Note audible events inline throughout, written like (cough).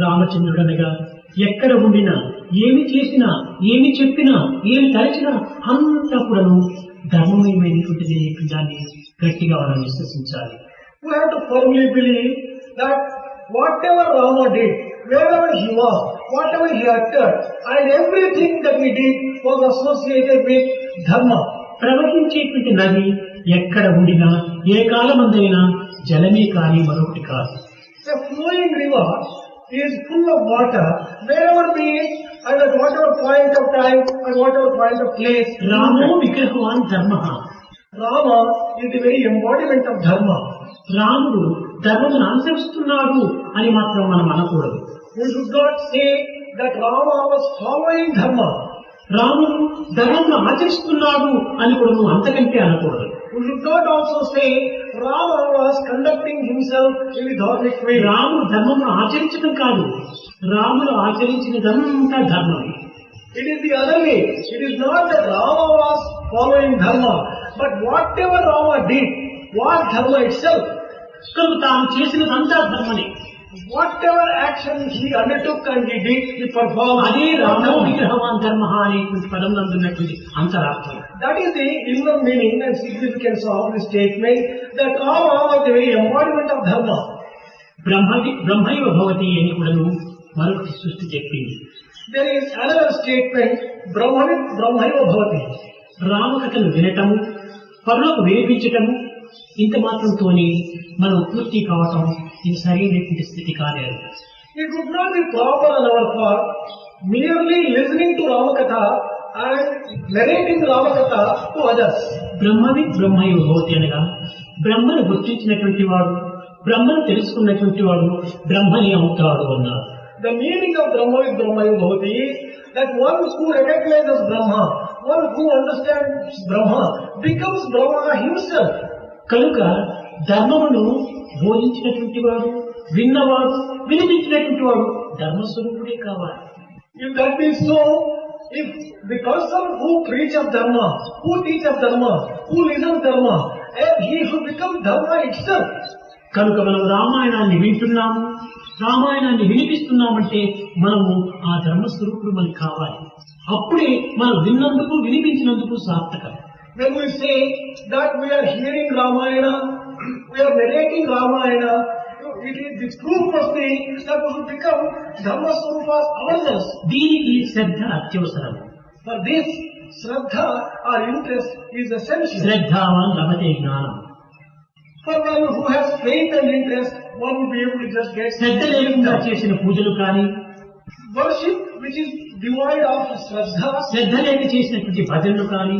రామచంద్రుడనగా ఎక్కడ ఉండినా ఏమి చేసినా ఏమి చెప్పినా ఏమి తలచినా అంతా కూడాను ధర్మమయమైనటువంటిది గట్టిగా మనం విశ్వసించాలి. ప్రవహించేటువంటి నది ఎక్కడ ఉండినా ఏ కాలమందైనా జలమే కానీ మరొకటి కాదు. Flowing is full of water wherever be it and at whatever point of time and whatever point of place. రామో విగ్రహవాన్ ధర్మ Rama is the very embodiment of Dharma. రాముడు ధర్మమును అనుసరిస్తున్నాడు అని మాత్రం మనం అనకూడదు We should not say that Rama was following Dharma. రాముడు ధర్మమును ఆచరిస్తున్నాడు అని కూడా నువ్వు అంతకంటే అనకూడదు We should not also say Rama was conducting himself in the dharmic way. రాముడు ధర్మమును ఆచరించడం కాదు రాముడు ఆచరించినదంతా ధర్మమే It is the other way. It is not that Rama was following Dharma, but whatever Rama did was Dharma itself. కనుక తాను చేసినదంతా ధర్మనే Whatever action he undertook and he did, he performed. అదే రామో విగ్రహవాన్ ధర్మ అనేటువంటి పదం నందున్నటువంటి అంతరార్థం That is the inner meaning and significance of the statement that Rama was the very embodiment of Dharma. బ్రహ్మది బ్రహ్మైవ భవతి అని కూడాను మరొకటి సృష్టి చెప్పింది There is another statement, Brahmanit Brahmaiva Bhavati. రామకథను వినటము పరులకు వినిపించటము ఇంత మాత్రంతోనే మనం పూర్తి కావటం ఇది సరైనటువంటి స్థితి కాలేదు It would not be proper on our part merely listening to Ramakatha and narrating Ramakatha to others. బ్రహ్మవి బ్రహ్మయు భవతి అనగా బ్రహ్మను గుర్తించినటువంటి వాడు బ్రహ్మను తెలుసుకున్నటువంటి వాడు బ్రహ్మని అవుతాడు అన్నారు Brahma with Brahmaiva Bhavati is that one who recognizes Brahma, one who understands Brahma, becomes Brahma himself. కనుక ధర్మమును బోధించినటువంటి వాడు విన్నవాడు వినిపించినటువంటి వాడు ధర్మస్వరూపుడే కావాలి. If that be so, if the person who preaches Dharma, who teaches Dharma, who listens Dharma, and he should become Dharma itself. కనుక మనం రామాయణాన్ని వింటున్నాము రామాయణాన్ని వినిపిస్తున్నామంటే మనము ఆ ధర్మస్వరూపుడు మనకి కావాలి. అప్పుడే మనం విన్నందుకు వినిపించినందుకు సార్థకం. When we say that we are hearing Ramayana, (clears throat) we are narrating Ramayana, it is the proof must be that we should become Dharma Swarupas ourselves. దీనికి శ్రద్ధ అత్యవసరం For this, Shraddha or interest is essential. శ్రద్ధావాన్ లభతే జ్ఞానం For one who has faith and interest, one will be able to just get శ్రద్ధ లేకుండా చేసిన పూజలు కానీ worship which is devoid of Shraddha, శ్రద్ధ లేక చేసినటువంటి భజనలు కానీ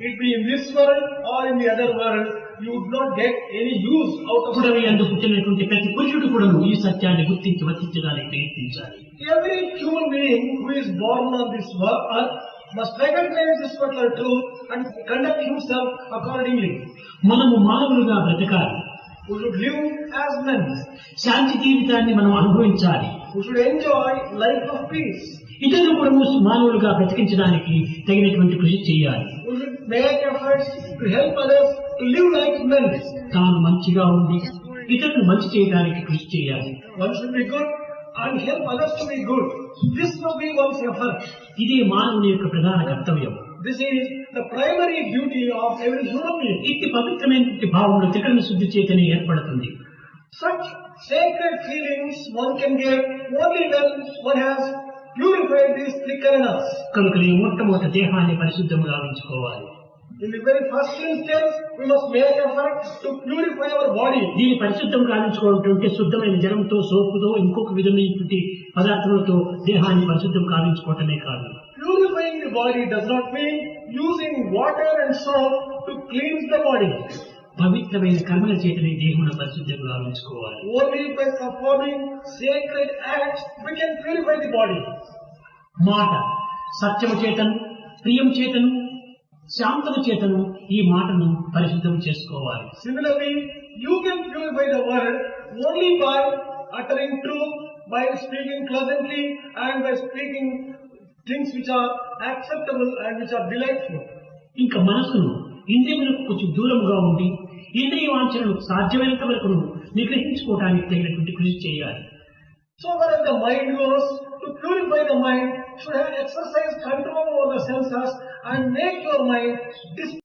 it be in this world or in the other world, you would not get any use out of పుడవి it. అందు పుట్టినటువంటి ప్రతి పురుషుడు కూడా ఈ సత్యాన్ని గుర్తించి వర్తించడానికి ప్రయత్నించాలి Every human being who is born on this wo- earth must recognize this particular truth and conduct himself accordingly. మనము మానవులుగా బ్రతకాలి We should live as men. శాంతి జీవితాన్ని మనం అనుభవించాలి ఎంజాయ్ లైఫ్ ఆఫ్ పీస్ ఇతరులు కూడా మానవులుగా బ్రతికించడానికి తగినటువంటి కృషి చేయాలి. Make efforts help others live like తాను మంచిగా ఉంది ఇతరులు మంచి చేయడానికి కృషి చేయాలి. One should be good and help others to good this will be one's effort ఇది మానవుని యొక్క ప్రధాన కర్తవ్యం. This is the primary duty of every human ఇట్టి పవిత్రమైన భావంలో తికరణ శుద్ధి చేతని ఏర్పడుతుంది. Such sacred feelings one can get only when one has purified these three karanas. కనుక ఈ మొట్టమొదటి దేహాన్ని పరిశుద్ధంగా ఉంచుకోవాలి In the very first instance, we must make effort to purify our body. దీన్ని పరిశుద్ధం కావించుకోవడం అంటే శుద్ధమైన జలంతో సోపుతో ఇంకొక విధమైనటువంటి పదార్థములతో దేహాన్ని పరిశుద్ధం కావించుకోవటమే కాదు Purifying the body does not mean using water and soap to cleanse the body. పవిత్రమైన కర్మల చేతనే దేహమును పరిశుద్ధంగా ఉంచుకోవాలి Only by performing sacred acts we can purify the body. మాట సత్యము చేతను ప్రియం చేతను శాంతము చేతను ఈ మాటను పరిశుద్ధం చేసుకోవాలి Similarly, you can purify the word only by uttering truth, by speaking pleasantly, and by speaking things which are acceptable and which are delightful. ఇంకా మనసును ఇంద్రియములకు కొంచెం దూరముగా ఉండి ఇంద్రియ వాంఛనను సాధ్యమైనంత వరకు నిగ్రహించుకోవడానికి తగినటువంటి కృషి చేయాలి So far the mind goes, to purify the mind, should have exercise control over the senses and make your mind dis-